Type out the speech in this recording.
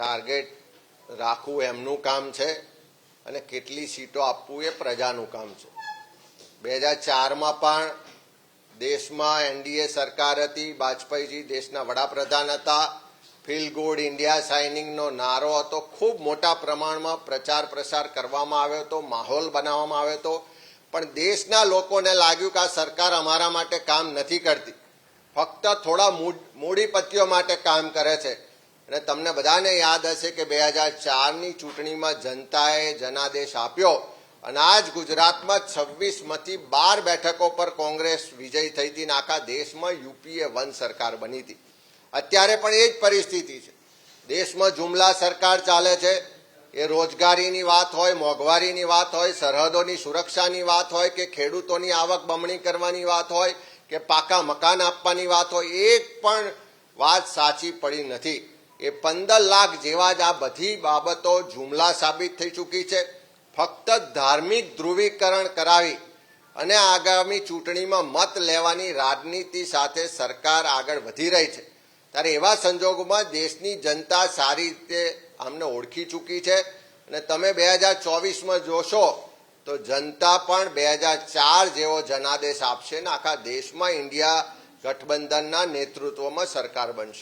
Target રાખવું એમનું કામ છે અને કેટલી સીટો આપવું એ પ્રજાનું કામ છે. બે હજાર ચારમાં પણ દેશમાં એનડીએ સરકાર હતી. વાજપેયીજી દેશના વડાપ્રધાન હતા. ફીલ ગુડ ઇન્ડિયા સાઇનિંગનો નારો હતો. ખૂબ મોટા પ્રમાણમાં પ્રચાર પ્રસાર કરવામાં આવ્યો હતો, માહોલ બનાવવામાં આવ્યો હતો. પણ દેશના લોકોને લાગ્યું કે આ સરકાર અમારા માટે કામ નથી કરતી. ફક્ત થોડા મૂડ- મૂડીપતિઓ માટે કામ કરે છે. અને તમને બધાને યાદ હશે કે બે હજાર ચારની ચૂંટણીમાં જનતાએ જનાદેશ આપ્યો અને આજ ગુજરાતમાં છવ્વીસમાંથી બાર બેઠકો પર કોંગ્રેસ વિજય થઈ હતી અને આખા દેશમાં યુપીએ વન સરકાર બની હતી. અત્યારે પણ એ જ પરિસ્થિતિ છે. દેશમાં જુમલા સરકાર ચાલે છે. એ રોજગારીની વાત હોય, મોંઘવારીની વાત હોય, સરહદોની સુરક્ષાની વાત હોય, કે ખેડૂતોની આવક બમણી કરવાની વાત હોય, કે પાકા મકાન આપવાની વાત હોય એક પણ વાત સાચી પડી નથી. એ પંદર લાખ જેવા જ આ બધી બાબતો જુમલા સાબિત થઈ ચૂકી છે. ફક્ત ધાર્મિક ધ્રુવીકરણ કરાવી અને આગામી ચૂંટણીમાં મત લેવાની રાજનીતિ સાથે સરકાર આગળ વધી રહી છે. ત્યારે એવા સંજોગોમાં દેશની જનતા સારી રીતે અમને ઓળખી ચૂકી છે. અને તમે બે હજાર ચોવીસમાં જોશો તો જનતા પણ બે હજાર ચાર જેવો જનાદેશ આપશે ને આખા દેશમાં ઇન્ડિયા ગઠબંધનના નેતૃત્વમાં સરકાર બનશે.